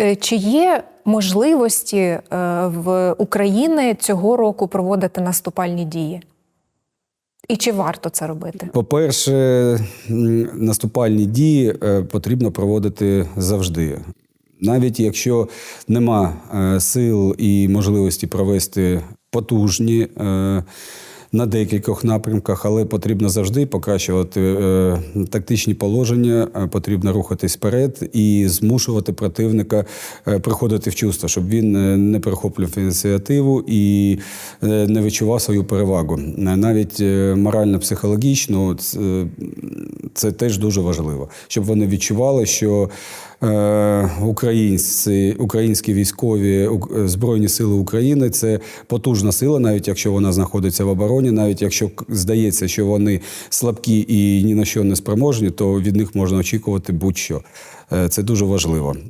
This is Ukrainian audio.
Е, Чи є можливості е, в України цього року проводити наступальні дії? І чи варто це робити? По-перше, наступальні дії е, потрібно проводити завжди. Навіть якщо нема сил і можливості провести потужні на декількох напрямках, але потрібно завжди покращувати е, тактичні положення, е, потрібно рухатись вперед і змушувати противника е, приходити в чувство, щоб він не перехоплював ініціативу і не відчував свою перевагу. Навіть морально-психологічно це, теж дуже важливо, щоб вони відчували, що е, українці, українські військові збройні сили України це потужна сила, навіть якщо вона знаходиться в обороні, навіть якщо здається, що вони слабкі і ні на що не спроможні, то від них можна очікувати будь-що. Е, Це дуже важливо.